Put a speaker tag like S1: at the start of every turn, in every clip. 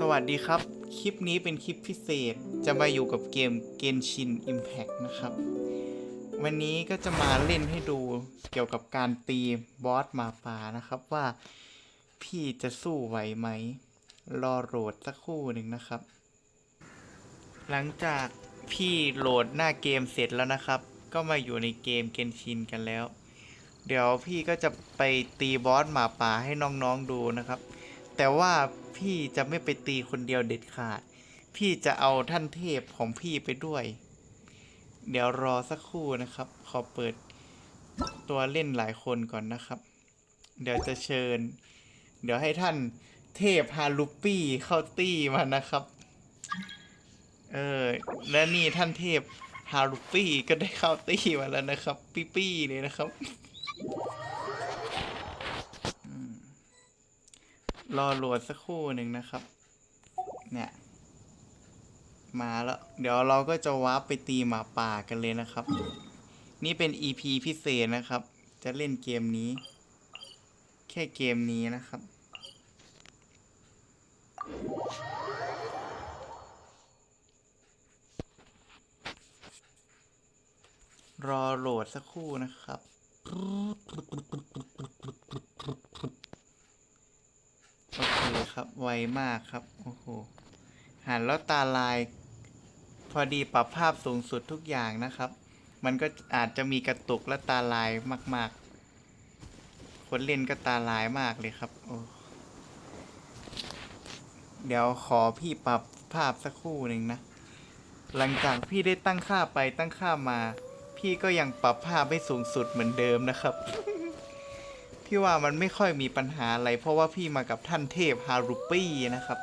S1: สวัสดีครับ คลิปนี้เป็นคลิปพิเศษ จะมาอยู่กับเกม Genshin Impact นะครับ วันนี้ก็จะมาเล่นให้ดูเกี่ยวกับการตีบอสหมาป่านะครับว่าพี่จะสู้ไหวไหม รอโหลดสักครู่หนึ่งนะครับ หลังจากพี่โหลดหน้าเกมเสร็จแล้วนะครับ ก็มาอยู่ในเกม Genshin กันแล้ว เดี๋ยวพี่ก็จะไปตีบอสหมาป่าให้น้องๆดูนะครับ แต่ว่าพี่จะไม่ไปตีคนเดียวเด็ดขาด พี่จะเอาท่านเทพของพี่ไปด้วย เดี๋ยวรอสักครู่นะครับ ขอเปิดตัวเล่นหลายคนก่อนนะครับ เดี๋ยวจะเชิญ เดี๋ยวให้ท่านเทพฮารุปี้เข้าตี้มานะครับ เออ และนี่ท่านเทพฮารุปี้ก็ได้เข้าตี้มาแล้วนะครับ ปี้ปี้เลยนะครับ รอโหลดสักครู่หนึ่งนะครับ เนี่ย มาแล้ว เดี๋ยวเราก็จะวาร์ปไปตีหมาป่ากันเลยนะครับ นี่เป็น EP พิเศษนะครับ จะเล่นเกมนี้ แค่เกมนี้นะครับ รอโหลดสักครู่นะครับ ครับไวมากครับโอ้โหหันแล้วตาลาย พอดีปรับภาพสูงสุดทุกอย่างนะครับ มันก็อาจจะมีกระตุกและตาลายมากๆ คนเล่นก็ตาลายมากเลยครับโอ้เดี๋ยวขอพี่ปรับภาพสักครู่หนึ่งนะ หลังจากพี่ได้ตั้งค่าไปตั้งค่ามา พี่ก็ยังปรับภาพให้สูงสุดเหมือนเดิมนะครับ พี่ว่ามันไม่ค่อยมีปัญหาอะไร เพราะว่าพี่มากับท่านเทพฮารุปี้นะครับ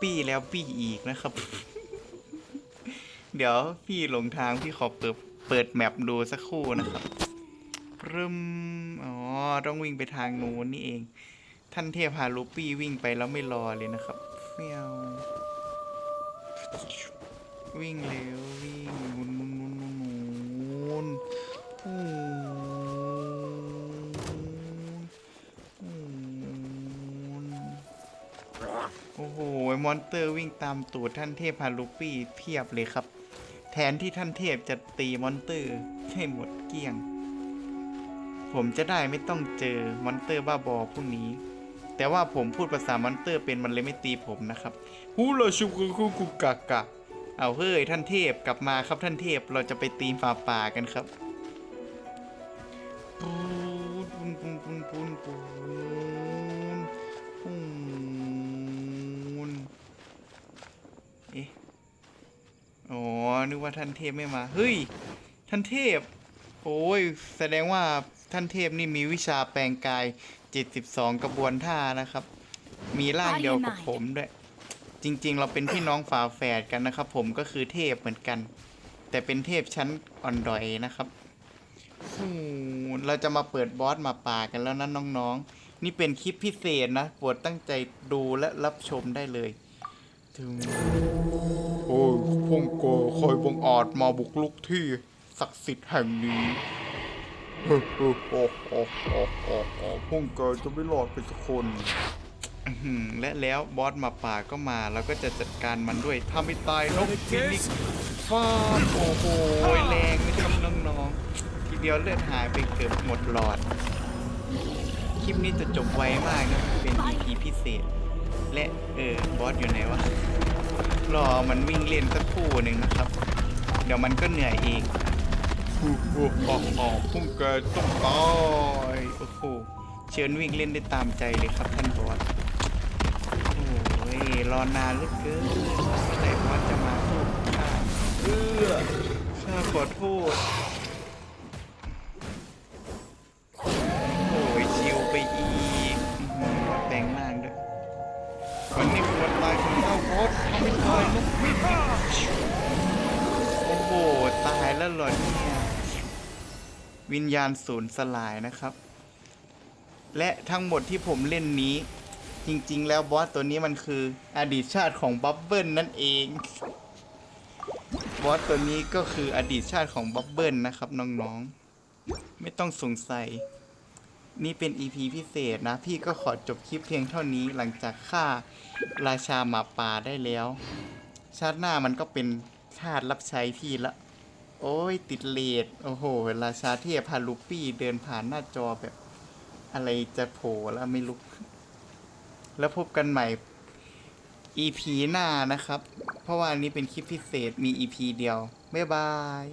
S1: ปี้แล้วปี้อีกนะครับ เดี๋ยวพี่หลงทางพี่ขอเปิดเปิดแมปดูสักครู่นะครับรึมอ๋อ ต้องวิ่งไปทางนู้นนี่เอง ท่านเทพฮารุปี้วิ่งไปแล้วไม่รอเลยนะครับเฟียววิ่งเร็ววิ่งหมุนหมุนนุนนุน โอ้โห มอนเตอร์วิ่งตามตูดท่านเทพฮารุปี้เพียบเลยครับ แทนที่ท่านเทพจะตีมอนเตอร์ให้หมดเกลี้ยง ผมจะได้ไม่ต้องเจอมอนเตอร์บ้าบอพวกนี้ แต่ว่าผมพูดภาษามอนเตอร์เป็นมันเลยไม่ตีผมนะครับฮูลาชูกุกุกุกากะ เอาเฮ้ยท่านเทพกลับมาครับท่านเทพเราจะไปตีฝาป่ากันครับปูนปูนปูนปูนปูน นึกว่าท่านเทพไม่มา เฮ้ย ท่านเทพ โอ้ย แสดงว่าท่านเทพนี่มีวิชาแปลงกาย 72 กระบวนท่านะครับ มีร่างเดียวกับผมด้วย จริง ๆ เราเป็นพี่น้องฝาแฝดกันนะครับ ผมก็คือเทพเหมือนกัน แต่เป็นเทพชั้นอ่อนดอยนะครับเราจะมาเปิดบอสมาป่ากันแล้วนะน้องๆนี่เป็นคลิปพิเศษนะ โปรดตั้งใจดูและรับชมได้เลย ถึง โอ้ยพงโกคอยบังอาจมาบุกลุกที่ศักดิ์สิทธิ์แห่งนี้เฮ้โอ้โอ้โอ้โอ้โอ้โอ้พงโกจะไม่รอดไปสักคนและแล้วบอสมาป่าก็มาเราก็จะจัดการมันด้วยถ้าไม่ตายนกฟินิกฟาดโอ้โหแรงนะครับน้องๆทีเดียวเลือดหายไปเกือบหมดหลอด คลิปนี้จะจบไวมากนะเป็น EP พิเศษ และเออบอสอยู่ไหนวะรอมันวิ่งเล่นสักครู่หนึ่งนะครับ เดี๋ยวมันก็เหนื่อยเองโอ้โหอ๋ออ๋อพุ่งเกิดต้องตายโอ้โหเชิญวิ่งเล่นได้ตามใจเลยครับท่านบอสโอ้ยรอนานเหลือเกินเมื่อไหร่บอสจะมาสู้ข้าเออข้าขอโทษ เหรอเนี่ย วิญญาณสูญสลายนะครับ และทั้งหมดที่ผมเล่นนี้ จริงๆ แล้วบอสตัวนี้มันคืออดีตชาติของบับเบิลนั่นเองบอสตัวนี้ก็คืออดีตชาติของบับเบิลนะครับน้องๆ ไม่ต้องสงสัย นี่เป็น EP พิเศษนะ พี่ก็ขอจบคลิปเพียงเท่านี้หลังจากฆ่าราชาหมาป่าได้แล้ว ชาติหน้ามันก็เป็นทาสรับใช้พี่ละ โอ้ยติดเลดโอ้โหราชาเทียพาลูปี้เดินผ่านหน้าจอแบบ อะไรจะโผล่แล้วไม่รู้ แล้วพบกันใหม่ EP หน้านะครับ เพราะว่าอันนี้เป็นคลิปพิเศษมี EP เดียว บ๊ายบาย